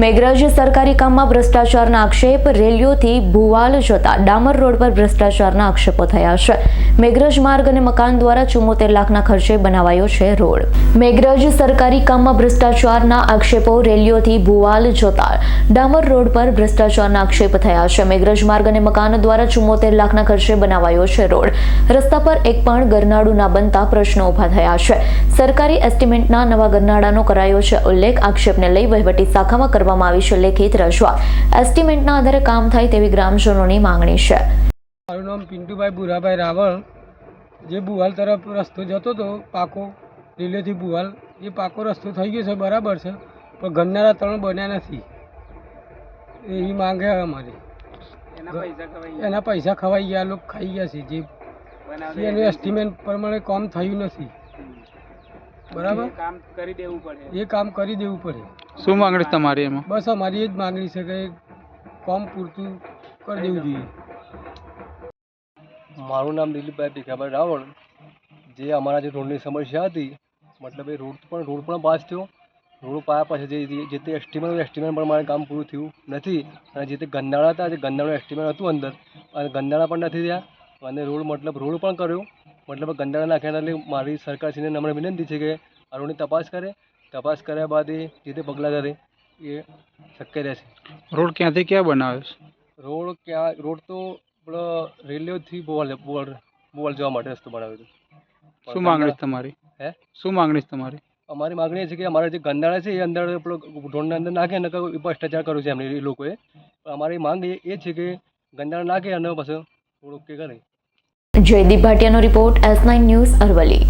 મેઘરજ સરકારી કામમાં ભ્રષ્ટાચારના આક્ષેપ, રેલીઓથી ભુવાલ જતા ડામર રોડ પર ભ્રષ્ટાચારના આક્ષેપો થયા છે. મેઘરજ માર્ગ અને મકાન દ્વારા ચુમ્મોતેર લાખના ખર્ચે બનાવાયો છે રોડ. મેઘરજ સરકારી કામમાં ભ્રષ્ટાચારના આક્ષેપો, રેલીઓથી ભુવાલ જતા ડામર રોડ પર ભ્રષ્ટાચારના આક્ષેપ થયા છે. મેઘરજ માર્ગ અને મકાન દ્વારા ચુમ્મોતેર લાખના ખર્ચે બનાવાયો છે રોડ. રસ્તા પર એક પણ ગરનાળું ના બનતા પ્રશ્નો ઊભા થયા છે. સરકારી એસ્ટિમેટના નવા ગરનાળાનો કરાયો છે ઉલ્લેખ. આક્ષેપને લઈ વહીવટી શાખામાં કરવામાં આવી છે લેખિત રજૂઆત. એસ્ટિમેટના આધારે કામ થાય તેવી ગ્રામજનોની માંગણી છે. મારું નામ પિન્ટુભાઈ ભુરાભાઈ રાવળ. જે બુહાલ તરફ રસ્તો જતો હતો પાકો લીલેથી બુહાલ એ પાકો રસ્તો થઈ ગયો છે બરાબર છે પણ ગન્નારા ત્રણ બન્યા નથી. એવી માંગે છે અમારી. એના પૈસા ખવાઈ ગયા? લોકો ખાઈ ગયા છે જે જે એનું એસ્ટિમેટ પ્રમાણે કામ થયું નથી. બરાબર? કામ કરી દેવું પડે. એ કામ કરી દેવું પડે. શું માંગણી છે તમારી એમાં? બસ અમારી એ જ માંગણી છે કે કામ પૂરતું કરી દેવું જોઈએ. મારું નામ દિલીપભાઈ ભીખાભાઈ રાવળ. જે અમારા જે રોડની સમસ્યા હતી મતલબ એ રોડ પણ રોડ પણ પાસ થયો. રોડ પાયા પછી જે જે- તે એસ્ટિમેટ એસ્ટિમેટ પ્રમાણે કામ પૂરું થયું નથી. અને જે તે ગંદાળા હતા જે ગંદાળું એસ્ટિમેટ હતું અંદર અને ગંદાળા પણ નથી થયા. અને રોડ મતલબ રોડ પણ કર્યો. મતલબ ગંદા નાખ્યા એટલે મારી સરકારશ્રીને નમ્ર વિનંતી છે કે આ રોડની તપાસ કરે. તપાસ કર્યા બાદ એ જે તે પગલાં કરે એ શક્ય રહેશે. રોડ ક્યાંથી ક્યાં બનાવ્યો છે? રોડ ક્યાં રોડ તો આપણો રેલવેથી બોલ બોલ બોલ જવા માટે રસ્તો બનાવ્યો હતો. શું માંગણી છે તમારી? હે? શું માંગણી છે તમારી? અમારી માગણી એ છે કે અમારા જે ગંદાળા છે એ અંદર પેલો રોડના અંદર નાખે ને ભ્રષ્ટાચાર કર્યો છે એમને એ લોકોએ. પણ અમારી માંગ એ એ છે કે ગંદાળા નાખે અને પછી થોડુંક કે કરે. Jaydeep ભાટિયાનો report S nine news Aravalli.